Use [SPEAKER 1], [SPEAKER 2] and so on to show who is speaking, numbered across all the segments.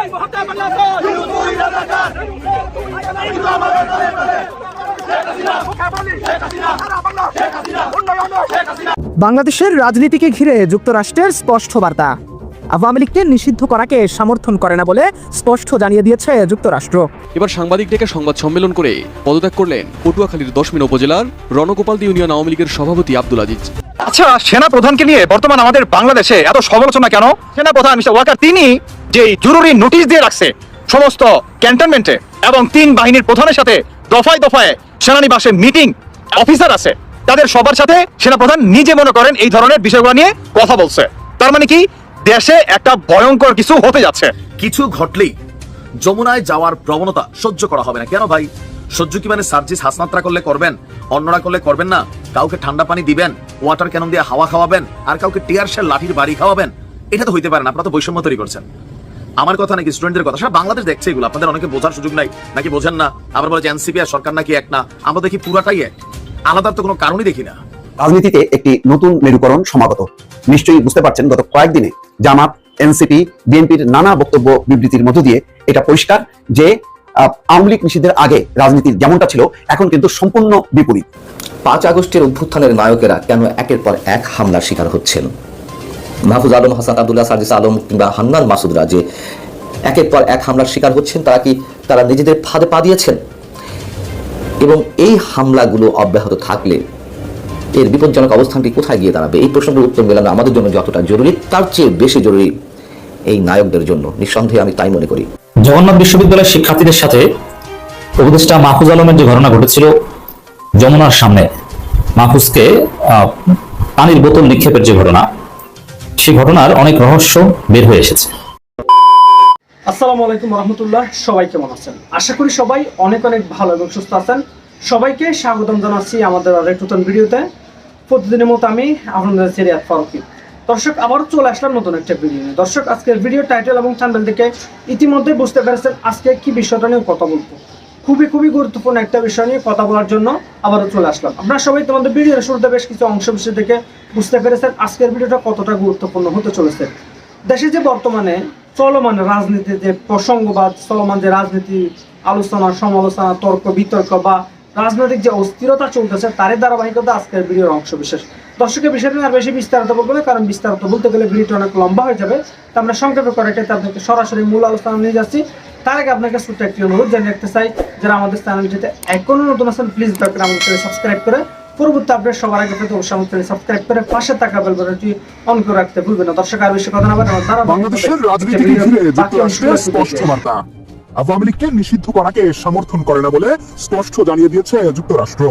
[SPEAKER 1] এই
[SPEAKER 2] তুই রাজাকার আমাদের
[SPEAKER 3] বাংলাদেশের রাজনীতিকে ঘিরে যুক্তরাষ্ট্রের স্পষ্ট বার্তা। আওয়ামী লীগকে নিষিদ্ধ করাকে সমর্থন করে না বলে স্পষ্ট জানিয়ে দিয়েছে যুক্তরাষ্ট্র।
[SPEAKER 4] এবার সাংবাদিক ডেকে সংবাদ সম্মেলন করে পদত্যাগ করলেন পটুয়াখালীর দশমিন উপজেলার রণগোপালদি ইউনিয়ন আওয়ামী লীগের সভাপতি আব্দুল আজিজ।
[SPEAKER 5] আচ্ছা সেনা প্রধানকে নিয়ে বর্তমান আমাদের বাংলাদেশে এত সমালোচনা কেন? সেনা প্রধান মিস্টার ওয়াকার, তিনি যে জরুরি নোটিশ দিয়ে রাখছে সমস্ত ক্যান্টনমেন্টে এবং তিন বাহিনীর প্রধানের সাথে দফায় দফায় সেনানিবাসে মিটিং, অফিসার আছে, তাদের সবার সাথে সেনাপ্রধান নিজে মনে করেন এই ধরনের বিষয়গুলো নিয়ে কথা বলছে। তার মানে কি? দেশে একটা ভয়ঙ্কর কিছু হতে যাচ্ছে।
[SPEAKER 2] কিছু ঘটলেই যমুনায় যাওয়ার প্রবণতা সহ্য করা হবে না। কেন ভাই? সহ্য কি মানে সার্জিস হাসনাত্রা করলে করবেন? অন্যরা করলে করবেন না? কাউকে ঠান্ডা পানি দিবেন, ওয়াটার ক্যানন দিয়ে হাওয়া খাওয়াবেন, আর কাউকে টিয়ারশেল লাঠির বাড়ি খাওয়াবেন? এটা তো হইতে পারে না, আপনারা তো বৈষম্য তৈরি করছেন। আমার কথা নাকি স্টুডেন্টদের কথা? সারা বাংলাদেশ দেখছে এগুলো, আপনাদের অনেকে বোঝার সুযোগ নাই, নাকি বোঝেন না? আবার বলে যে এনসিপি আর সরকার নাকি এক না? আমরা দেখি পুরাটাই এক। আলাদা তো কোনো কারণই দেখি না।
[SPEAKER 6] রাজনীতিতে একটি নতুন মেরুকরণ সমাগত নিশ্চয়ই বুঝতে পারছেন, গত কয়েকদিনে জামাত, এনসিপি, বিএনপির নানা বক্তব্য বিবৃতির মধ্য দিয়ে এটা পরিষ্কার যে আওয়ামী লীগ নিষিদ্ধের আগে রাজনীতি যেমনটা ছিল, এখন কিন্তু সম্পূর্ণ বিপরীত।
[SPEAKER 7] পাঁচ আগস্টের অভ্যুত্থানের নায়কেরা কেন একের পর এক হামলার শিকার হচ্ছেন? মাহফুজ আলম, হাসান আবদুল্লাহ সাজিস আলম, কিংবা হান্নান মাসুদরা যে একের পর এক হামলার শিকার হচ্ছেন, তারা কি তারা নিজেদের ফাঁদে পা দিয়েছেন? এবং এই হামলাগুলো অব্যাহত থাকলে এর বিপজ্জনক অবস্থানটি কোথায় গিয়ে দাঁড়াবে? এই প্রশ্নটির উত্তর মেলানো আমাদের জন্য যতটা জরুরি, তার চেয়ে বেশি জরুরি এই নায়কদের জন্য। নিঃসন্দেহে আমি তাই মনে করি।
[SPEAKER 8] জগন্নাথ বিশ্ববিদ্যালয়ের শিক্ষার্থীদের সাথে উপদেষ্টা মাহফুজ আলমের যে ঘটনা ঘটেছিল যমুনার সামনে, মাহফুজকে পানির বোতল নিক্ষেপের যে ঘটনা, সেই ঘটনার অনেক রহস্য বের হয়ে এসেছে।
[SPEAKER 1] আসসালামু আলাইকুম রহমতুল্লাহ, সবাই কেমন আছেন? আশা করি সবাই অনেক অনেক ভালো এবং সুস্থ আছেন। সবাইকে স্বাগতম জানাচ্ছি আমাদের আরেক নতুন ভিডিওতে। প্রতিদিনের মতো আমি আপনাদের সিরিয়াত ফারুকি। দর্শক, আবারও চলে আসলাম নতুন একটা ভিডিও নিয়ে। দর্শক, আজকের ভিডিও টাইটেল এবং চ্যানেল থেকে ইতিমধ্যে বুঝতে পেরেছেন আজকে কি বিষয়টা নিয়ে কথা বলব। খুবই খুবই গুরুত্বপূর্ণ একটা বিষয় নিয়ে কথা বলার জন্য আবারও চলে আসলাম। আপনারা সবাই তোমাদের ভিডিওর শুরুতে বেশ কিছু অংশ বিশেষ থেকে বুঝতে পেরেছেন আজকের ভিডিওটা কতটা গুরুত্বপূর্ণ হতে চলেছে। দেশে যে বর্তমানে চলমান রাজনীতি, যে প্রসঙ্গ বা চলমান যে রাজনীতি, আলোচনা, সমালোচনা, তর্ক, বিতর্ক বা রাজনৈতিক যে অস্থিরতা চলতেছে, তারই ধারাবাহিকতা আজকের ভিডিওর অংশ বিশেষ। দর্শকের বিষয়টা আর বেশি বিস্তারিত বলব না কারণ বিস্তারিত বলতে গেলে ভিডিওটা অনেক লম্বা হয়ে যাবে। তো আমরা সংক্ষেপে করে এটা আপনাকে সরাসরি মূল আলোচনা নিয়ে যাচ্ছি। তার আগে আপনাকে ছোট্ট একটি অনুরোধ জানিয়ে রাখতে চাই যারা আমাদের চ্যানেলটিতে এখনও নতুন আছেন প্লিজ দয়া করে আমাদের চ্যানেল সাবস্ক্রাইব করে পরবর্তী আপডেট সবার আগে পেতে অবশ্যই আমাদের সাবস্ক্রাইব করে পাশে থাকা বেল বাটনটি অন করে রাখতে ভুলবেন না। দর্শক আর বেশি কথা না বলে আমার
[SPEAKER 9] বাংলাদেশের রাজনীতিকে ঘিরে যুক্তরাষ্ট্রের স্পষ্ট বার্তা। আওয়ামী লীগকে নিষিদ্ধ করাকে সমর্থন করে না বলে স্পষ্ট জানিয়ে দিয়েছে যুক্তরাষ্ট্র।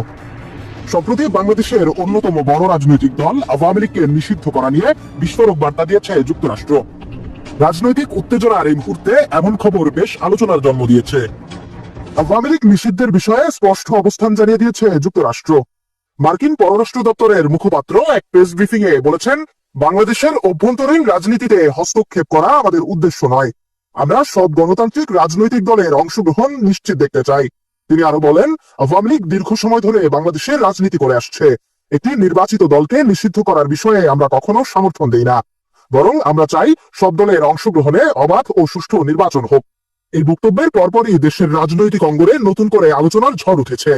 [SPEAKER 9] সম্প্রতি বাংলাদেশের অন্যতম বড় রাজনৈতিক দল আওয়ামী লীগকে নিষিদ্ধ করা নিয়ে বিস্ফোরক বার্তা দিয়েছে যুক্তরাষ্ট্র। রাজনৈতিক উত্তেজনার এই মুহূর্তে এমন খবর বেশ আলোচনার জন্ম দিয়েছে। আওয়ামী লীগ নিষিদ্ধের বিষয়ে স্পষ্ট অবস্থান জানিয়ে দিয়েছে যুক্তরাষ্ট্র। মার্কিন পররাষ্ট্র দপ্তরের মুখপাত্র এক প্রেস ব্রিফিং এ বলেছেন, বাংলাদেশের অভ্যন্তরীণ রাজনীতিতে হস্তক্ষেপ করা আমাদের উদ্দেশ্য নয়। আমরা সব গণতান্ত্রিক রাজনৈতিক দলের অংশগ্রহণ নিশ্চিত দেখতে চাই। তিনি আরও বলেন, আওয়ামী লীগ দীর্ঘ সময় ধরে বাংলাদেশের রাজনীতি করে আসছে। একটি নির্বাচিত দলকে নিষিদ্ধ করার বিষয়ে আমরা কখনো সমর্থন দেই না। বরং আমরা চাই সব দলের অংশগ্রহণে অবাধ ও সুষ্ঠু নির্বাচন হোক। এই বক্তব্যের পরপরই দেশের রাজনৈতিক অঙ্গনে নতুন করে আলোচনার ঝড় উঠেছে।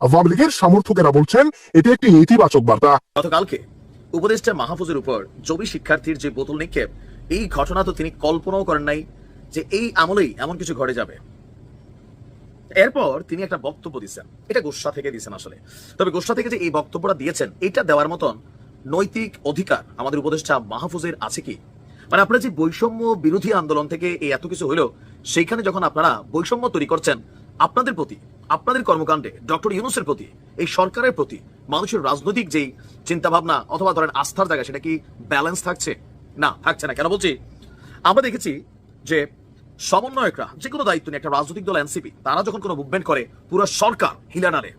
[SPEAKER 9] আওয়ামী লীগের সমর্থকেরা বলছেন, এটি একটি ইতিবাচক বার্তা।
[SPEAKER 2] গতকালকে উপদেষ্টা মাহফুজের উপর জবি শিক্ষার্থীর যে বোতল নিক্ষেপ, এই ঘটনা তো তিনি কল্পনাও করেন নাই যে এই আমলেই এমন কিছু ঘটে যাবে। এরপর তিনি একটা বক্তব্য দিচ্ছেন। এটা গোসা থেকে দিয়েছেন আসলে। তবে গোসা থেকে যে এই বক্তব্যটা দিয়েছেন, এটা দেওয়ার মতন নৈতিক অধিকার আমাদের উপদেষ্টা মাহফুজের আছে কি? মানে আপনারা যে বৈষম্য বিরোধী আন্দোলন থেকে এই এত কিছু হলো সেইখানে যখন আপনারা বৈষম্য তৈরি করছেন, আপনাদের প্রতি, আপনাদের কর্মকাণ্ডে, ডক্টর ইউনুসের প্রতি, এই সরকারের প্রতি, মানুষের রাজনৈতিক যেই চিন্তা ভাবনা অথবা ধরেন আস্থার জায়গা, সেটা কি ব্যালেন্স থাকছে? না থাকছে না। কেন বলছি? আমরা দেখেছি যে সমন্বয়করা, যে কোনো দায়িত্ব নিয়ে একটা রাজনৈতিক দল, এনসিপি, তারা যখন কোনো মুভমেন্ট করে, পুরো সরকার হিলানারে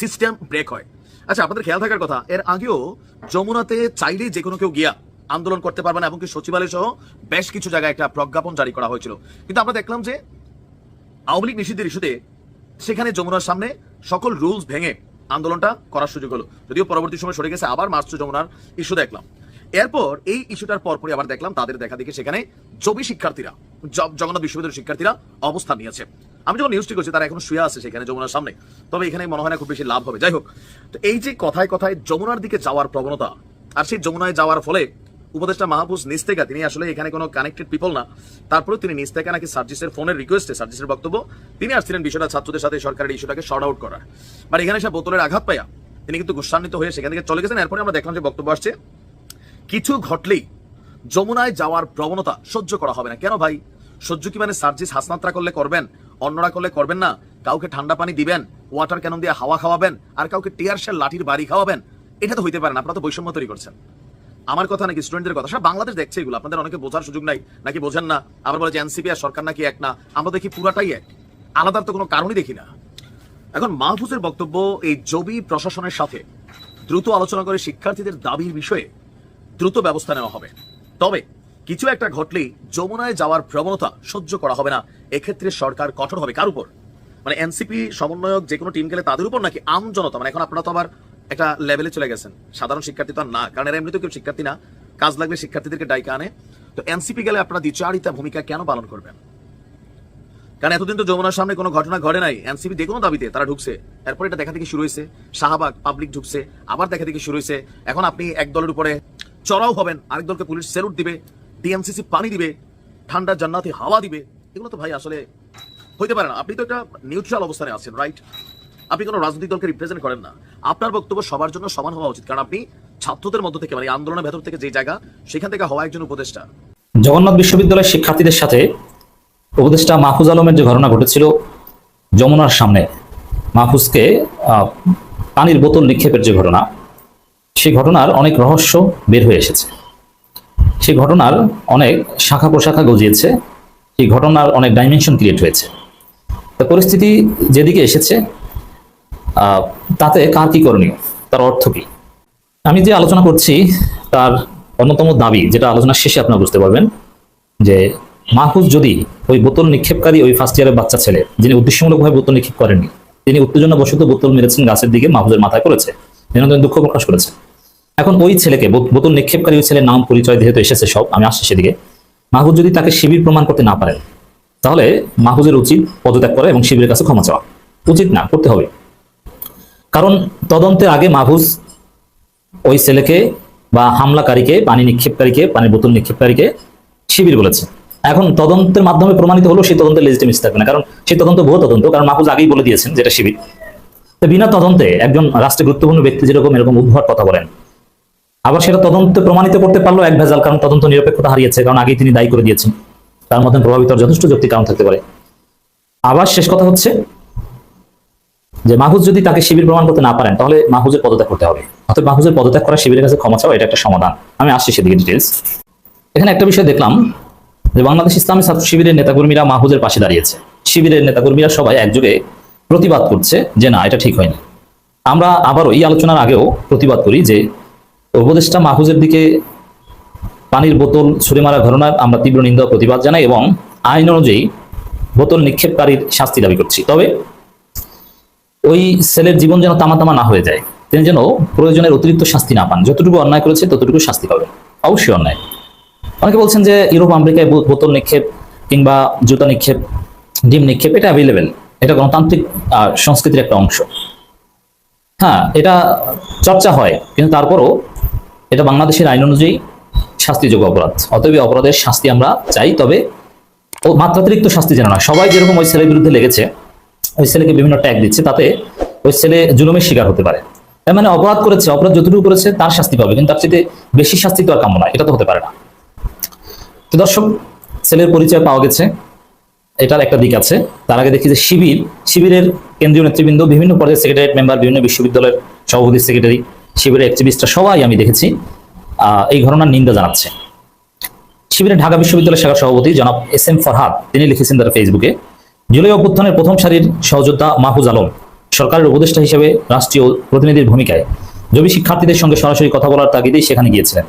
[SPEAKER 2] সিস্টেম ব্রেক হয়। আচ্ছা আপনাদের খেয়াল থাকার কথা, এর আগেও যমুনাতে চাইলেই যে কোনো কেউ গিয়া আন্দোলন করতে পারবে না, এমনকি সচিবালয় সহ বেশ কিছু জায়গায় একটা প্রজ্ঞাপন জারি করা হয়েছিল। কিন্তু আমরা দেখলাম যে, আওয়ামী লীগ নিষিদ্ধের ইস্যুতে সেখানে যমুনার সামনে সকল রুলস ভেঙে আন্দোলনটা করার সুযোগ হলো। যদিও পরবর্তী সময় সরে গেছে, আবার মার্চ যমুনার ইস্যু দেখলাম। এরপর এই ইস্যুটার পরপরই আবার দেখলাম তাদের দেখা দেখি সেখানে জবি শিক্ষার্থীরা জগন্নাথ বিশ্ববিদ্যালয়ের শিক্ষার্থীরা অবস্থান নিয়েছে। আমি যখন নিউজটি করছি তারা এখন শুয়ে আছে সেখানে যমুনার সামনে। তবে এখানে মনে হয় না খুব বেশি লাভ হবে। যাই হোক, তো এই যে কথায় কথায় যমুনার দিকে যাওয়ার প্রবণতা, আর সেই যমুনায় যাওয়ার ফলে উপদেষ্টা মাহফুজ নিস্তেকা, তিনি আসলে এখানে কোনো কানেক্টেড পিপল না তারপরে তিনি নিস্তেকা নাকি সার্জিসের ফোনের রিকোয়েস্টে সার্জিসের বক্তব্য, তিনি আসছিলেন বিষয়টা ছাত্রদের সাথে সরকারের ইস্যুটাকে শর্ট আউট করার। বাট এখানে সে বোতলের আঘাত পায়া তিনি কিন্তু গুসান্বিত হয়ে সেখান থেকে চলে গেছেন। এরপরে আমরা দেখলাম যে বক্তব্য আসছে কিছু ঘটলেই যমুনায় যাওয়ার প্রবণতা সহ্য করা হবে না। কেন ভাই? সহ্য কি মানে সার্জিস হাসনাত্রা করলে করবেন? অন্যরা করলে করবেন না? কাউকে ঠান্ডা পানি দিবেন? ওয়াটার ক্যানন দিয়ে হাওয়া খাওয়াবেন? আর কাউকে টিয়ার শেল লাঠির বাড়ি খাওয়াবেন? এটা তো হইতে পারে না, আপনারা তো বৈষম্য তৈরি করছেন। আমার কথা নাকি স্টুডেন্টদের কথা? সারা বাংলাদেশ দেখছে এগুলো। আপনাদের অনেকে বোঝার সুযোগ নাই, নাকি বোঝেন না? আবার বলে যে এনসিপি আর সরকার নাকি এক না? আমরা দেখি পুরাটাই এক। আলাদার তো কোনো কারণই দেখি না। এখন মাহফুজের বক্তব্য এই জবি প্রশাসনের সাথে। দ্রুত আলোচনা করে শিক্ষার্থীদের দাবির বিষয়ে দ্রুত ব্যবস্থা নেওয়া হবে। তবে কিছু একটা ঘটলেই যমুনায় যাওয়ার প্রবণতা সহ্য করা হবে না। এক্ষেত্রে সরকার কঠোর হবে। কার উপর? মানে এনসিপি সমন্বয়ক যে কোনো টিম গেলে তাদের উপর নাকি আম জনতা? মানে এখন আপনারা তো আবার একটা লেভেলে চলে গেছেন। সাধারণ শিক্ষার্থী তো আর না। কারণ এরা এমনিতে কেউ শিক্ষার্থী না। কাজ লাগলে শিক্ষার্থীদেরকে ডাইকা আনে। তো এনসিপি গেলে আপনারা দ্বিচারিতা ভূমিকা কেন পালন করবেন? কারণ এতদিন তো যমুনার সামনে কোনো ঘটনা ঘটে নাই। এনসিপি যে কোনো দাবিতে তারা ঢুকছে। এরপর এটা দেখা থেকে শুরু হয়েছে। শাহবাগ পাবলিক ঢুকছে। আবার দেখা থেকে শুরু হয়েছে। এখন আপনি এক দলের উপরে চড়াও হবেন। আরেক দলকে পুলিশ স্যালুট দিবে ডিএমসিসি পানি দিবে, ঠান্ডা জান্নাতি হাওয়া দিবে। এগুলো তো ভাই আসলে হইতে পারে না। আপনি তো একটা নিউট্রাল অবস্থানে আছেন রাইট আপনি কোনো রাজনৈতিক দলকে রিপ্রেজেন্ট করেন না। আপনার বক্তব্য সবার জন্য সমান হওয়া উচিত। কারণ আপনি ছাত্রদের মধ্য থেকে মানে আন্দোলনের ভেতর থেকে যে জায়গা, সেখান থেকে হওয়া একজন উপদেষ্টা।
[SPEAKER 8] জগন্নাথ বিশ্ববিদ্যালয়ের শিক্ষার্থীদের সাথে উপদেষ্টা মাহফুজ আলমের যে ঘটনা ঘটেছিল যমুনার সামনে, মাহফুজকে পানির বোতল নিক্ষেপের যে ঘটনা সেই ঘটনার অনেক রহস্য বের হয়ে এসেছে। সেই ঘটনার অনেক শাখা প্রশাখা গজিয়েছে, এই ঘটনার অনেক ডাইমেনশন ক্রিয়েট হয়েছে। তো পরিস্থিতি যেদিকে এসেছে তাতে কার কি করণীয়, তার অর্থ কি? আমি যে আলোচনা করছি, তার অন্যতম দাবি, যেটা আলোচনার শেষে আপনারা বুঝতে পারবেন, যে মাহফুজ যদি ওই বোতল নিক্ষেপকারী ওই ফার্স্ট ইয়ারের বাচ্চা ছেলে, যিনি উদ্দেশ্যমূলকভাবে বোতল নিক্ষেপ করেননি, তিনি উত্তেজনা বশত বোতল মেরেছেন গাছের দিকে মাহফুজের মাথায় করেছে। যেন তিনি দুঃখ প্রকাশ করেছে। এখন ওই ছেলেকে বোতল নিক্ষেপকারী ওই ছেলের নাম, পরিচয় যেহেতু এসেছে সব, আমি আসছি সেদিকে। মাহফুজ যদি তাকে শিবির প্রমাণ করতে না পারেন, তাহলে মাহফুজের উচিত পদত্যাগ করা এবং শিবিরের কাছে ক্ষমা চাওয়া। উচিত না, করতে হবে। কারণ তদন্তের আগে মাহফুজ ওই ছেলেকে বা হামলাকারীকে, পানি নিক্ষেপকারীকে, পানির বোতল নিক্ষেপকারীকে শিবির বলেছে। এখন তদন্তের মাধ্যমে প্রমাণিত হলো সেই তদন্তের লেজিটিমেসি থাকবে না। কারণ সেই তদন্ত বহু তদন্ত। কারণ মাহফুজ আগেই বলে দিয়েছেন যেটা শিবির। তো বিনা তদন্তে একজন রাষ্ট্রে গুরুত্বপূর্ণ ব্যক্তি যেরকম, এরকম উদ্ভট কথা বলেন। আবার সেটা তদন্তে প্রমাণিত করতে পারল এক ভেজাল, কারণ তদন্ত নিরপেক্ষতা হারিয়েছে, কারণ আগেই তিনি দায়ী করে দিয়েছেন। তার মধ্যে প্রভাবিত যথেষ্ট যৌক্তিক কারণ থাকতে পারে। আবার শেষ কথা হচ্ছে যে মাহুজ যদি তাকে শিবির প্রমাণ করতে না পারেন, তাহলে মাহফুজের পদত্যাগ করতে হবে। অর্থাৎ মাহফুজের পদত্যাগ করা শিবিরের কাছে ক্ষমা চাওয়া, এটা একটা সমাধান। আমি আসছি সেদিকে ডিটেলস এখানে একটা বিষয় দেখলাম যে বাংলাদেশ ইসলামী ছাত্র শিবিরের নেতাকর্মীরা মাহফুজের পাশে দাঁড়িয়েছে। শিবিরের নেতাকর্মীরা সবাই একযোগে প্রতিবাদ করছে যে, না, এটা ঠিক হয়নি। আমরা আবারও এই আলোচনার আগেও প্রতিবাদ করি যে, উপদেষ্টা মাহফুজের দিকে পানির বোতল ছুড়ে মারা ঘটনার আমরা তীব্র নিন্দা প্রতিবাদ জানাই এবং আইন অনুযায়ী বোতল নিক্ষেপকারীর শাস্তি দাবি করছি। তবে ওই ছেলের জীবন যেন তামা তামা না হয়ে যায়, তিনি যেন প্রয়োজনের অতিরিক্ত শাস্তি না পান। যতটুকু অন্যায় করেছে ততটুকু শাস্তি পাবেন। অবশ্যই অন্যায়। অনেকে বলছেন যে ইউরোপ, আমেরিকায় বোতল নিক্ষেপ কিংবা জুতা নিক্ষেপ, ডিম নিক্ষেপ, এটা অ্যাভেলেবেল এটা গণতান্ত্রিক সংস্কৃতির একটা অংশ। হ্যাঁ এটা চর্চা হয়, কিন্তু তারপরও এটা বাংলাদেশের আইন অনুযায়ী শাস্তিযোগ্য অপরাধ। অতএব অপরাধের শাস্তি আমরা চাই, তবে ও মাত্রাতিরিক্ত শাস্তি যেন না সবাই যেরকম ওই ছেলের বিরুদ্ধে লেগেছে, ওই ছেলেকে বিভিন্ন ট্যাগ দিচ্ছে, তাতে ওই ছেলে জুলুমের শিকার হতে পারে। তার মানে অপরাধ করেছে, অপরাধ যতটুকু করেছে, তার শাস্তি পাবে, কিন্তু তার চেয়ে বেশি শাস্তি তো আর কাম্য নয়, এটা তো হতে পারে না। তো দর্শক ছেলের পরিচয় পাওয়া গেছে। এটার একটা দিক আছে। তার আগে দেখি যে শিবির, শিবিরের কেন্দ্রীয় নেতৃবৃন্দ, বিভিন্ন পর্যায়ের সেক্রেটারিয়েট মেম্বার বিভিন্ন বিশ্ববিদ্যালয়ের সভাপতি সেক্রেটারি শিবিরের অ্যাক্টিভিস্টরা সবাই আমি দেখেছি। এই ঘটনার নিন্দা জানাচ্ছে। শিবিরের ঢাকা বিশ্ববিদ্যালয় শাখার সভাপতি জনাব এস এম ফরহাদ, তিনি লিখেছেন তার ফেসবুকে জুলাই অভ্যুত্থানের প্রথম সারির সহযোদ্ধা মাহফুজ আলম, সরকারের উপদেষ্টা হিসেবে রাষ্ট্রীয় প্রতিনিধির ভূমিকায় জবি শিক্ষার্থীদের সঙ্গে সরাসরি কথা বলার তাগিদেই সেখানে গিয়েছিলেন।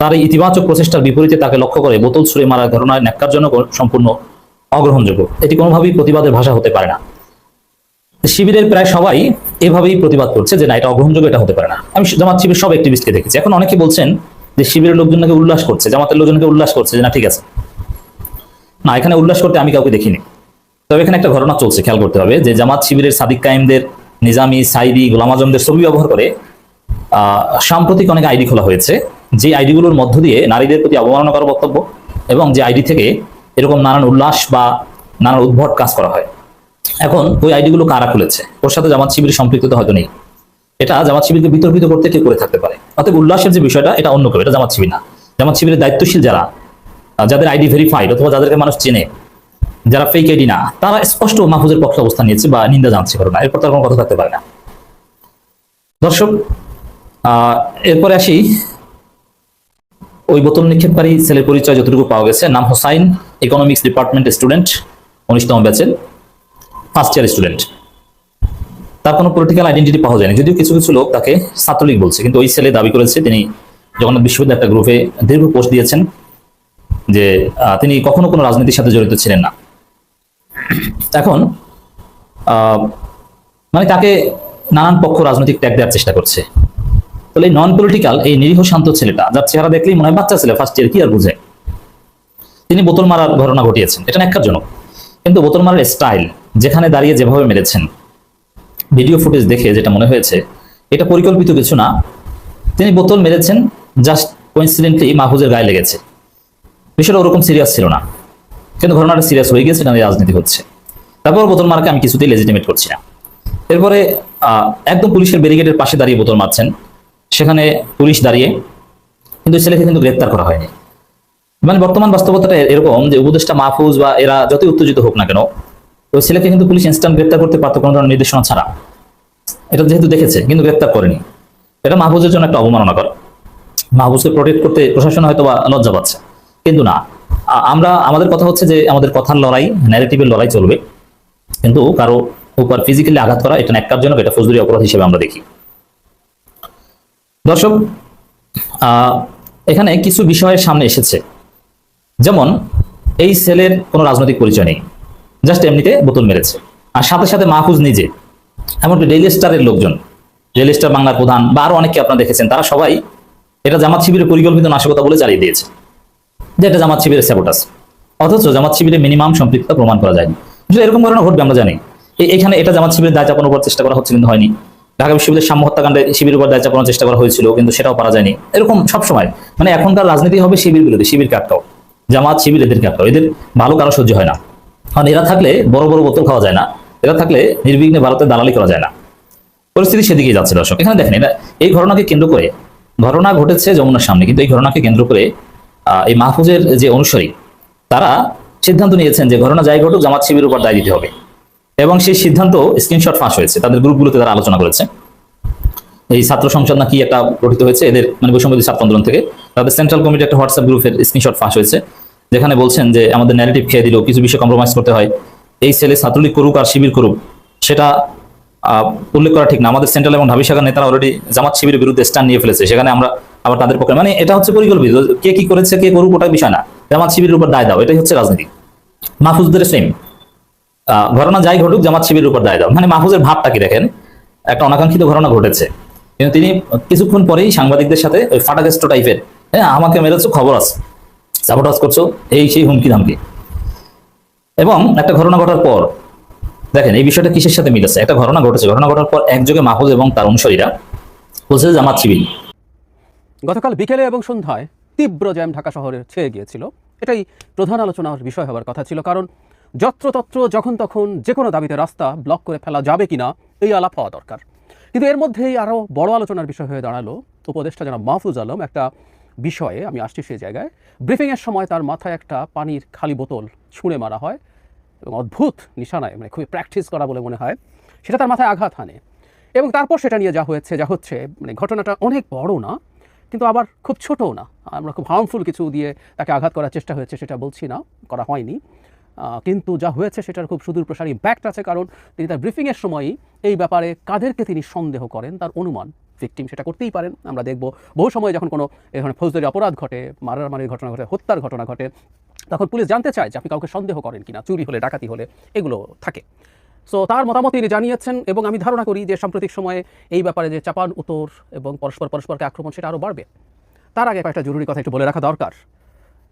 [SPEAKER 8] তার এই ইতিবাচক প্রচেষ্টার বিপরীতে তাকে লক্ষ্য করে বোতল ছুড়ে মারার ঘটনায় ন্যাক্কারজনক সম্পূর্ণ অগ্রহণযোগ্য। এটি কোনোভাবেই প্রতিবাদের ভাষা হতে পারে না। শিবিরের প্রায় সবাই এভাবেই প্রতিবাদ করছে যে না, এটা অগ্রহণযোগ্য, এটা হতে পারে না। আমি জামাত শিবির সব অ্যাক্টিভিস্টকে দেখেছি। এখন অনেকে বলছেন যে শিবিরের লোকজন নাকি উল্লাস করছে, জামাতের লোকজনকে উল্লাস করছে যে না, ঠিক আছে। না, এখানে উল্লাস করতে আমি কাউকে দেখিনি। তবে এখানে একটা ঘটনা চলছে, খেয়াল করতে হবে, যে জামাত শিবিরের সাদিক কাইমদের নিজামি, সাইদি, গোলাম আজমদের ছবি ব্যবহার করে সাম্প্রতিক অনেক আইডি খোলা হয়েছে। যে আইডিগুলোর মধ্য দিয়ে নারীদের প্রতি অবমাননা করা বক্তব্য এবং যে আইডি থেকে এরকম নানান উল্লাস বা নানান উদ্ভট কাজ করা হয়। এখন ওই আইডিগুলো কারা খুলেছে? ওর সাথে জামাত শিবির সম্পৃক্ততা হয়তো নেই। এটা জামাত শিবিরকে বিতর্কিত করতে কেউ করে থাকতে পারে? অতএব উল্লাসের যে বিষয়টা, এটা অন্য কেউ, এটা জামাত শিবির না। জামাত শিবিরের দায়িত্বশীল যারা যাদের আইডি ভেরিফাইড অথবা যাদেরকে মানুষ চেনে, যারা ফেক আইডি না, তারা স্পষ্ট মাহফুজের পক্ষে অবস্থান নিয়েছে বা নিন্দা জানছে ঘটনা। এরপর তার কোনো কথা থাকতে পারে না। দর্শক এরপরে আসি ওই বোতল নিক্ষেপকারী ছেলের পরিচয় যতটুকু পাওয়া গেছে। নাম হোসাইন ইকোনমিক্স ডিপার্টমেন্টের স্টুডেন্ট উনিশতম ব্যাচের ফার্স্ট ইয়ার স্টুডেন্ট তার কোনো পলিটিক্যাল আইডেন্টিটি পাওয়া যায়নি। যদিও কিছু কিছু লোক তাকে ছাত্রলীগ বলছে, কিন্তু ওই ছেলে দাবি করেছে, তিনি জগন্নাথ বিশ্ববিদ্যালয় একটা গ্রুপে দীর্ঘ পোস্ট দিয়েছেন যে তিনি কখনো কোনো রাজনীতির সাথে জড়িত ছিলেন না। এখন মানে তাকে নানান পক্ষ রাজনৈতিক ত্যাগ দেওয়ার চেষ্টা করছে। তাহলে নন পলিটিক্যাল এই নিরীহ শান্ত ছেলেটা, যার চেহারা দেখলেই মনে হয় বাচ্চা ছেলে ফার্স্ট ইয়ার কি আর বুঝে? তিনি বোতল মারার ঘটনা ঘটিয়েছেন, এটা ন্যাক্কারজনক। কিন্তু বোতল মারার স্টাইল যেখানে দাঁড়িয়ে যেভাবে মেরেছেন ভিডিও ফুটেজ দেখে যেটা মনে হয়েছে, এটা পরিকল্পিত কিছু না। তিনি বোতল মেরেছেন জাস্ট কোইন্সিডেন্টলি মাহফুজের গায়ে লেগেছে। বিষয়টা ওরকম সিরিয়াস ছিল না। কিন্তু ঘটনাটা সিরিয়াস হয়ে গিয়েছে কারণ রাজনীতি হচ্ছে। তারপর বোতল মারকে আমি কিছুতেই লেজিটিমেট করছি না। এরপরে একদম পুলিশের ব্যারিকেডের পাশে দাঁড়িয়ে বোতল মারছেন। সেখানে পুলিশ দাঁড়িয়ে কিন্তু ছেলেকে কিন্তু গ্রেপ্তার করা হয়নি। মানে বর্তমান বাস্তবতাটা এরকম যে উপদেষ্টা মাহফুজ বা এরা যতই উত্তেজিত হোক না কেন, ওই ছেলেকে কিন্তু পুলিশ ইনস্ট্যান্ট গ্রেপ্তার করতে পারতো কোনো ধরনের নির্দেশনা ছাড়া। এটা যেহেতু দেখেছে, কিন্তু গ্রেপ্তার করেনি। এটা মাহফুজের জন্য একটা অবমাননাকর। মাহফুজকে প্রোটেক্ট করতে প্রশাসন হয়তো বা লজ্জা পাচ্ছে। কিন্তু না আমরা, আমাদের কথা হচ্ছে যে আমাদের কথার লড়াই ন্যারেটিভের লড়াই চলবে। কিন্তু কারও উপর ফিজিক্যালি আঘাত করা এটা ন্যাক্কারজনক, এটা ফৌজদারি অপরাধ হিসেবে আমরা দেখি। দর্শক এখানে কিছু বিষয়ের সামনে এসেছে। যেমন, এই সেলের কোনো রাজনৈতিক পরিচয় নেই, জাস্ট এমনিতে বোতল মেরেছে। আর সাথে সাথে মাহফুজ নিজে, এমনকি ডেইলি স্টারের লোকজন ডেইলি স্টার বাংলার প্রধান বা আরও অনেককে আপনারা দেখেছেন, তারা সবাই এটা জামাত শিবিরের পরিকল্পিত নাশকতা বলে চালিয়ে দিয়েছে যে এটা জামাত শিবিরের স্যাবোটাস অথচ জামাত শিবিরের মিনিমাম সম্পৃক্ততা প্রমাণ করা যায়নি। যদি এরকম ঘটনা ঘটবে, আমরা জানি। এখানে এটা জামাত শিবিরের দায় চাপানোর চেষ্টা করা হচ্ছে কিন্তু হয়নি। ঢাকা বিশ্ববিদ্যালয়ের সাম্য হত্যাকাণ্ডে শিবিরের উপর দায় চাপানোর চেষ্টা করা হয়েছিল, কিন্তু সেটাও পারা যায়নি। এরকম সবসময়। মানে এখনকার রাজনীতি হবে শিবির বিরোধী শিবির আটকাও। জামাত, শিবির এদেরকে আটকাও। এদের ভালো কারও সহ্য হয় না। কারণ এরা থাকলে বড় বড় বোতল খাওয়া যায় না। এরা থাকলে নির্বিঘ্নে ভারতের দালালি করা যায় না। পরিস্থিতি সেদিকেই যাচ্ছে, দর্শক। এখানে দেখেন এটা এই ঘটনাকে কেন্দ্র করে, ঘটনা ঘটেছে যমুনার সামনে, কিন্তু এই ঘটনাকে কেন্দ্র করে এই মাহফুজের যে অনুসারী, তারা সিদ্ধান্ত নিয়েছেন যে ঘটনা যাই ঘটুক, জামাত শিবির উপর দায় দিতে হবে। এবং সেই সিদ্ধান্ত স্ক্রিনশট ফাঁস হয়েছে। তাদের গ্রুপগুলোতে তারা আলোচনা করেছে। এই ছাত্র সংসদ নাকি একটা গঠিত হয়েছে, এদের মানে বৈষম্যদী ছাত্র আন্দোলন থেকে। তাদের সেন্ট্রাল কমিটি একটা হোয়াটসঅ্যাপ গ্রুপের স্ক্রিনশট ফাঁস হয়েছে, যেখানে বলছেন যে আমাদের ন্যারেটিভ খেয়ে দিল কিছু বিষয় কম্প্রোমাইজ করতে হয়। এই ছেলে ছাত্রলীগ করুক আর শিবির করুক, সেটা উল্লেখ করা ঠিক না। আমাদের সেন্ট্রাল এবং ঢাবি শাখার নেতারা অলরেডি জামাত শিবিরের বিরুদ্ধে স্ট্যান্ড নিয়ে ফেলেছে, সেখানে আমরা আবার তাদের পক্ষে মানে এটা হচ্ছে পরিকল্পিত। কে কি করেছে, কে করুক, ওটা বিষয় না। জামাত শিবিরের উপর দায় দাও, এটাই হচ্ছে রাজনীতি। মাহফুজদের সেম ঘটনা যাই ঘটুক, জামাত শিবিরের উপর দায় দাও। মানে মাহফুজের ভাবটা কি দেখেন? একটা অনাকাঙ্ক্ষিত ঘটনা ঘটেছে। কিন্তু তিনি কিছুক্ষণ পরেই সাংবাদিকদের সাথে ওই ফাটাকেস্ট টাইপের হ্যাঁ আমাকে মেরেছো, খবর আছে। সাপোর্টাস করছ, এই সেই হুমকি ধামকি। এবং একটা ঘটনা ঘটার পর, দেখেন, এই বিষয়টা কিসের সাথে মিলেছে একটা ঘটনা ঘটেছে। ঘটনা ঘটার পর একযোগে মাহফুজ এবং তার অনুসারীরা বলছে জামাত শিবির।
[SPEAKER 10] গতকাল বিকেলে এবং সন্ধ্যায় তীব্র জ্যাম ঢাকা শহরে ছেয়ে গিয়েছিল। এটাই প্রধান আলোচনার বিষয় হওয়ার কথা ছিল, কারণ যত্রতত্র যখন তখন যে কোনো দাবিতে রাস্তা ব্লক করে ফেলা যাবে কিনা, এই আলাপ হওয়া দরকার। কিন্তু এর মধ্যেই আরও বড় আলোচনার বিষয় হয়ে দাঁড়াল উপদেষ্টা জনাব মাহফুজ আলম একটা বিষয়ে। আমি আসছি সেই জায়গায়। ব্রিফিংয়ের সময় তার মাথায় একটা পানির খালি বোতল ছুঁড়ে মারা হয় এবং অদ্ভুত নিশানায় মানে খুবই প্র্যাকটিস করা বলে মনে হয়, সেটা তার মাথায় আঘাত হানে। এবং তারপর সেটা নিয়ে যা হয়েছে, যা হচ্ছে মানে ঘটনাটা অনেক বড় না, কিন্তু আবার খুব ছোটও না। আমরা খুব হার্মফুল কিছু দিয়ে তাকে আঘাত করার চেষ্টা হয়েছে, সেটা বলছি না, করা হয়নি। কিন্তু যা হয়েছে সেটার খুব সুদূর প্রসারী ইম্প্যাক্ট আছে, কারণ তিনি তার ব্রিফিংয়ের সময়ই এই ব্যাপারে কাদেরকে তিনি সন্দেহ করেন, তার অনুমান। ভিকটিম সেটা করতেই পারেন। আমরা দেখব বহু সময় যখন কোনো এই ধরনের ফৌজদারি অপরাধ ঘটে মারামারির ঘটনা ঘটে, হত্যার ঘটনা ঘটে, তখন পুলিশ জানতে চায় যে আপনি কাউকে সন্দেহ করেন কিনা, চুরি হলে, ডাকাতি হলে, এগুলো থাকে। সো তার মতামত তিনি জানিয়েছেন এবং আমি ধারণা করি যে সাম্প্রতিক সময়ে এই ব্যাপারে যে চাপান, উত্তর এবং পরস্পর পরস্পরকে আক্রমণ, সেটা আরও বাড়বে। তার আগে কয়েকটা জরুরি কথা একটু বলে রাখা দরকার।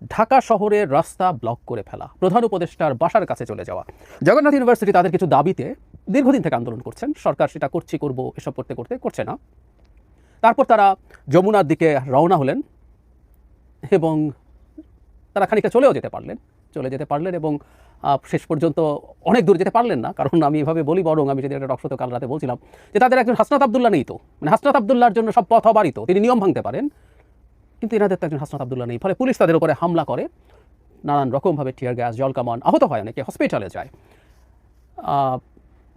[SPEAKER 10] ঢাকা শহরের রাস্তা ব্লক করে ফেলা। প্রধান উপদেষ্টার বাসার কাছে চলে যাওয়া। জগন্নাথ ইউনিভার্সিটি তাদের কিছু দাবিতে দীর্ঘদিন থেকে আন্দোলন করছেন। সরকার সেটা করছি, করব, এসব করতে করতে করছে না। তারপর তারা যমুনার দিকে রওনা হলেন এবং তারা খানিকটা চলেও যেতে পারলেন। চলে যেতে পারলেন এবং শেষ পর্যন্ত অনেক দূর যেতে পারলেন না। কারণ আমি এভাবে বলি, বরং আমি যদি একটা রক্সত কাল রাতে বলছিলাম যে, তাদের একজন হাসনাত আবদুল্লাহ নেই তো। মানে হাসনাত আবদুল্লাহর জন্য সব পথ অবারিত। তিনি নিয়ম ভাঙতে পারেন। কিন্তু এনাদের তো একজন হাসনাত আবদুল্লাহ নেই। ফলে পুলিশ তাদের উপরে হামলা করে। নানান রকমভাবে টিয়ার গ্যাস জল কামান আহত হয় অনেকে হসপিটালে যায়।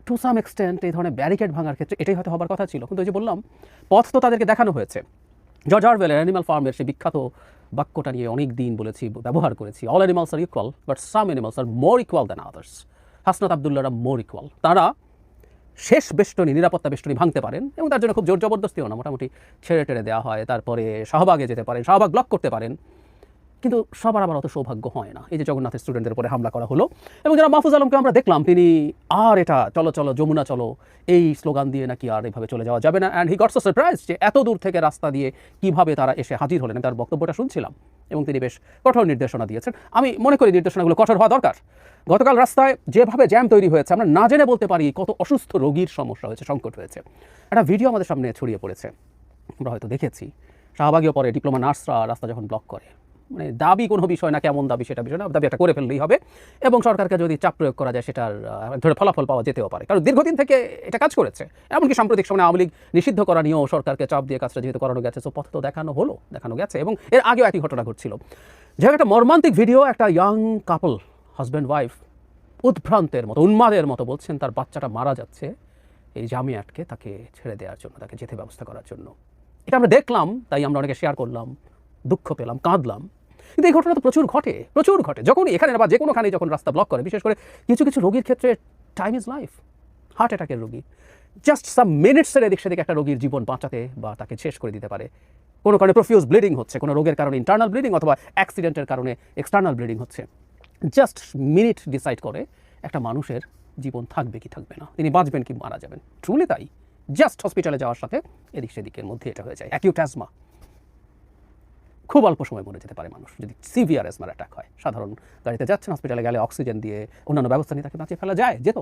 [SPEAKER 10] টু সাম এক্সটেন্ট এই ধরনের ব্যারিকেড ভাঙার ক্ষেত্রে এটাই হয়তো হবার কথা ছিল। কিন্তু ওই যে বললাম, পথ তো তাদেরকে দেখানো হয়েছে। জর্জ অরওয়েলের অ্যানিমাল ফার্মের সেই বিখ্যাত বাক্যটা নিয়ে অনেক দিন বলেছি, ব্যবহার করেছি। All animals are equal but some animals are more equal than others Hasnat আবদুল্লাহরা more equal তারা শেষ বেষ্টনী, নিরাপত্তা বেষ্টনী ভাঙতে পারেন এবং তার জন্য খুব জোর জবরদস্তিও না, মোটামুটি ছেড়ে টেড়ে দেওয়া হয়। তারপরে শাহবাগে যেতে পারেন, শাহবাগ ব্লক করতে পারেন। কিন্তু সবার আবার অত সৌভাগ্য হয় না। এই যে জগন্নাথের স্টুডেন্টদের উপরে হামলা করা হলো। এবং যারা মাহফুজ আলমকে আমরা দেখলাম, তিনি, আর এটা, চলো চলো, যমুনা, চলো, এই স্লোগান দিয়ে নাকি আর এভাবে চলে যাওয়া যাবে না। অ্যান্ড হি গটস সারপ্রাইজ যে এত দূর থেকে রাস্তা দিয়ে কীভাবে তারা এসে হাজির হলেন। তার বক্তব্যটা শুনছিলাম এবং তিনি বেশ কঠোর নির্দেশনা দিয়েছেন। আমি মনে করি নির্দেশনাগুলো কঠোর হওয়া দরকার। গতকাল রাস্তায় যেভাবে জ্যাম তৈরি হয়েছে, আমরা না জেনে বলতে পারি কত অসুস্থ রোগীর সমস্যা হয়েছে, সংকট হয়েছে। একটা ভিডিও আমাদের সামনে ছড়িয়ে পড়েছে। আমরা হয়তো দেখেছি। শাহবাগীয় পরে ডিপ্লোমা নার্সরা রাস্তা যখন ব্লক করে মানে দাবি কোনো বিষয় না, কেমন দাবি সেটা বিষয় না, দাবি একটা করে ফেললেই হবে। এবং সরকারকে যদি চাপ প্রয়োগ করা যায়, সেটার ধরে ফলাফল পাওয়া যেতেও পারে। কারণ দীর্ঘদিন থেকে এটা কাজ করেছে। এমনকি সাম্প্রতিক সময় আওয়ামী লীগ নিষিদ্ধ করা নিয়েও সরকারকে চাপ দিয়ে কাজটা যেহেতু করানো গেছে সো পথ তো দেখানো হলো, দেখানো গেছে। এবং এর আগেও একই ঘটনা ঘটছিল। যাই একটা মর্মান্তিক ভিডিও, একটা ইয়াং কাপল হাজব্যান্ড ওয়াইফ উদ্ভ্রান্তের মতো, উন্মাদের মতো বলছেন, তার বাচ্চাটা মারা যাচ্ছে এই জামি আটকে তাকে ছেড়ে দেওয়ার জন্য, তাকে যেতে ব্যবস্থা করার জন্য। এটা আমরা দেখলাম, তাই আমরা অনেকে শেয়ার করলাম, দুঃখ পেলাম, কাঁদলাম। কিন্তু এই ঘটনা তো প্রচুর ঘটে প্রচুর ঘটে। যখনই এখানে বা যে কোনোখানে যখন রাস্তা ব্লক করে বিশেষ করে কিছু কিছু রোগীর ক্ষেত্রে টাইম ইজ লাইফ হার্ট অ্যাটাকের রোগী। জাস্ট সাম মিনিটসের এদিক সেদিকে একটা রোগীর জীবন বাঁচাতে বা তাকে শেষ করে দিতে পারে। কোনো কারণে প্রফিউজ ব্লিডিং হচ্ছে, কোনো রোগের কারণে ইন্টারনাল ব্লিডিং অথবা অ্যাক্সিডেন্টের কারণে এক্সটার্নাল ব্লিডিং হচ্ছে। জাস্ট মিনিট ডিসাইড করে একটা মানুষের জীবন থাকবে কি থাকবে না। তিনি বাঁচবেন কি মারা যাবেন। ট্রুলি তাই। জাস্ট হসপিটালে যাওয়ার সাথে এদিক সেদিকের মধ্যে এটা হয়ে যায়। অ্যাকিউট অ্যাজমা খুব অল্প সময় মরে যেতে পারে মানুষ যদি সিভিয়ার অ্যাজমার অ্যাটাক হয়। সাধারণ গাড়িতে যাচ্ছেন হসপিটালে গেলে অক্সিজেন দিয়ে অন্যান্য ব্যবস্থা নিয়ে তাকে বাঁচিয়ে ফেলা যায়, যেত।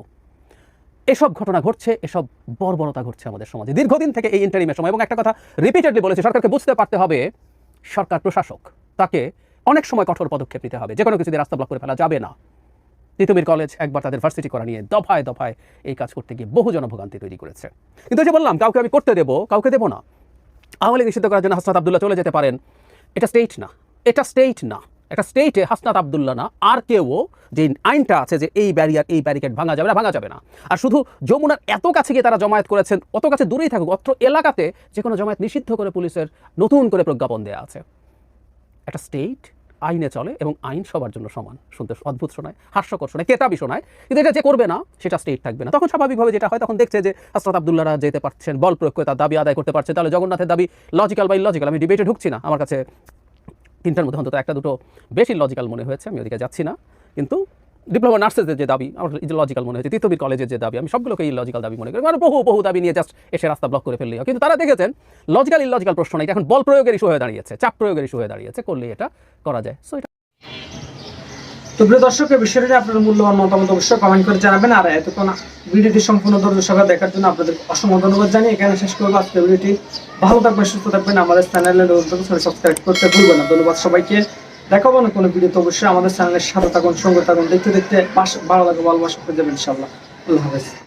[SPEAKER 10] এসব ঘটনা ঘটছে, এসব বর্বরতা ঘটছে আমাদের সমাজে। দীর্ঘদিন থেকে এই ইন্টারিমের সময়, এবং একটা কথা রিপিটেডলি বলেছে, সরকারকে বুঝতে পারতে হবে, সরকার প্রশাসক তাকে অনেক সময় কঠোর পদক্ষেপ নিতে হবে। যে কোনো কিছু দিয়ে রাস্তা ব্লক করে ফেলা যাবে না। তিতুমির কলেজ একবার তাদের ভার্সিটি করা নিয়ে দফায় দফায় এই কাজ করতে গিয়ে বহু জনভোগান্তি তৈরি করেছে। কিন্তু যে বললাম, কাউকে আমি করতে দেবো, কাউকে দেবো না। আওয়ামী লীগ নিষিদ্ধ করার জন্য হাসনাত আবদুল্লাহ চলে যেতে পারেন। এটা স্টেট না, এটা স্টেট না। একটা স্টেটে হাসনাত আবদুল্লাহ না, আর কেউ যে আইনটা আছে যে এই ব্যারিয়ার এই ব্যারিকেড ভাঙা যাবে না, ভাঙা যাবে না। আর শুধু যমুনার এত কাছে গিয়ে তারা জমায়েত করেছেন, অত কাছে দূরেই থাকুক, অত্র এলাকাতে যে কোনো জমায়েত নিষিদ্ধ করে পুলিশের নতুন করে প্রজ্ঞাপন দেওয়া আছে। একটা স্টেট আইনে চলে এবং আইন সবার জন্য সমান। শুনতে অদ্ভুত শোনায়, হাস্যকর শোনায়, কেতাবি শোনায়। কিন্তু এটা যে করবে না, সেটা স্টেট থাকবে না। তখন স্বাভাবিকভাবে যেটা হয়, তখন দেখছে যে হাসরাত আবদুল্লাহরা যেতে পারছেন, বল প্রয়োগ করে তার দাবি আদায় করতে পারছে। তাহলে জগন্নাথের দাবি লজিক্যাল বা ইলজিক্যাল আমি ডিবেটে ঢুকছি না। আমার কাছে তিনটার মধ্যে অন্তত একটা দুটো বেশি লজিক্যাল মনে হয়েছে, আমি ওদিকে যাচ্ছি না। কিন্তু ডিপ্লোমা নার্সেসদের যে দাবি, আমার লজিক্যাল মনে হয়েছে তিতুবির কলেজের যে দাবি, আমি সবগুলোকে ইলজিক্যাল দাবি মনে করি। মানে বহু বহু দাবি নিয়ে জাস্ট এসে রাস্তা ব্লক করে ফেললেই হয় কিন্তু তারা দেখেছেন লজিক্যাল ইলজিক্যাল প্রশ্ন এটা এখন বল প্রয়োগের ইস্যু হয়ে দাঁড়িয়েছে, চাপ প্রয়োগের ইস্যু হয়ে দাঁড়িয়েছে করলে এটা করা যায়। সো এটা
[SPEAKER 1] তো প্রিয় দর্শক এই বিষয়টি আপনার মূল্যবান মতামত অবশ্যই কমেন্ট করে জানাবেন। আর এতক্ষণ ভিডিওটি সম্পূর্ণ ধৈর্য সহকারে দেখার জন্য আপনাদের অসংখ্য ধন্যবাদ জানিয়ে এখানে শেষ করব। আজকের ভিডিওটি ভালো থাকবেন, সুস্থ থাকবেন। আমাদের চ্যানেলে সাবস্ক্রাইব করতে ভুলবেন না। ধন্যবাদ সবাইকে। দেখাবো না কোনো ভিডিওতে অবশ্যই আমাদের চ্যানেলের সাথে থাকুন সঙ্গে থাকুন দেখতে দেখতে ভালো লাগে ভালোবাসা করে যাবেন ইনশাল্লাহ আল্লাহ হাফেজ।